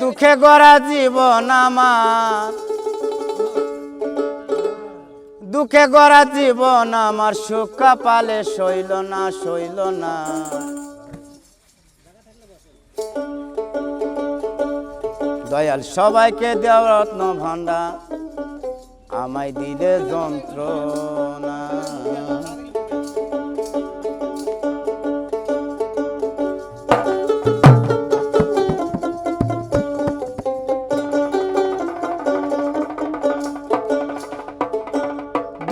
দুঃখে গড়া জীবন আমার। দুঃখে গড়া জীবন আমার, সুখ পালে সইল না সইল না। দয়াল সবাইকে দেওয়া রত্ন ভান্ডা আমায় দিলে যন্ত্রণা।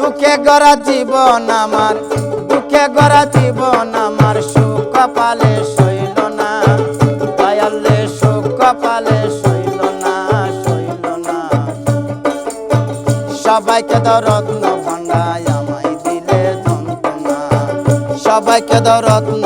দুঃখে গড়া জীবন আমার, দুঃখে গড়া জীবন আমার, সুখ পালে শৈল না। দয়ালে সুখ পালে শৈল না শৈল না। সবাইকে দাও রত্ন ভাঙ্গায় আমায় দিলে যন্ত্রণা। সবাইকে দাও রত্ন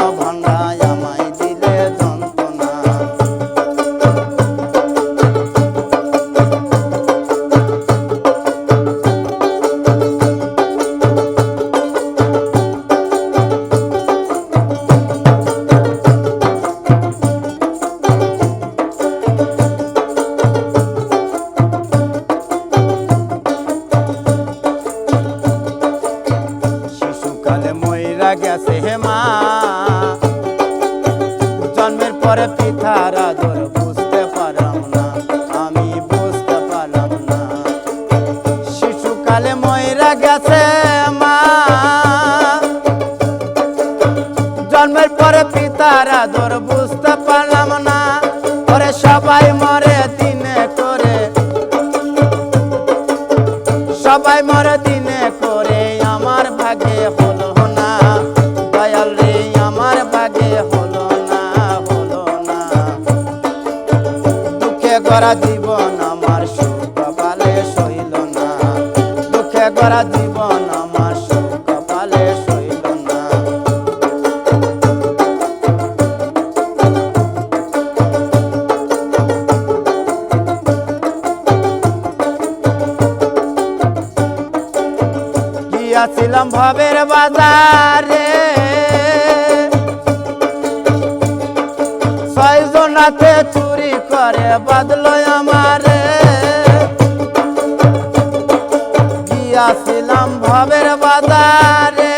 পরে পিতার আদর বুঝতে পারলাম না, আমি বুঝতে পারলাম না। শিশুকালে ময়রা গেছে মা। জন্মের পরে পিতার আদর বুঝতে পারলাম না, পরে সবাই মরে দিনে করে। সবাই মরে দিনে করে, আমার ভাগে গড়া জীবন আমার সুখ পালে সইল না। দুঃখে গড়া জীবন আমার সুখ পালে সইল না। গিয়াছিলাম ভবের বাজারে। ছয়জনাতে চুরি করে বাদল আমারে। গিয়াছিলাম ভবের বাজারে।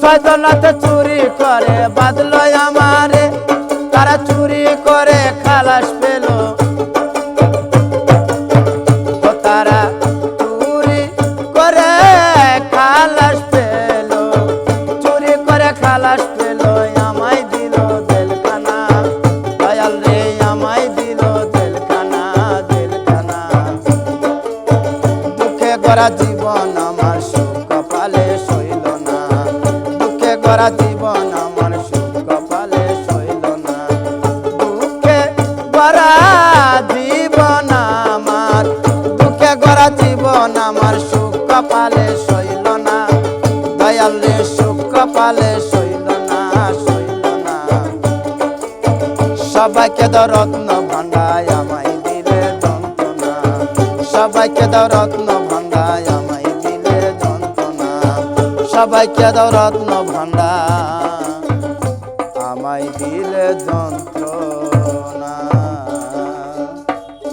ছয়জনাতে চুরি করে বাদল গড়া জীবন আমার সুখ পালে সইল না। দুঃখে গড়া জীবন আমার সুখ পালে সইল না। দুঃখে গড়া জীবন আমার, দুঃখে গড়া জীবন আমার সুখ পালে সইল না। দয়াল সুখ পালে সইল না সইল না। সবাইকে দাও রত্ন ভান্ডায় আমায় দিলে যন্ত্রণা। সবাইকে সবাইকে দাও রত্ন ভাণ্ডার আমায় দিলে যন্ত্র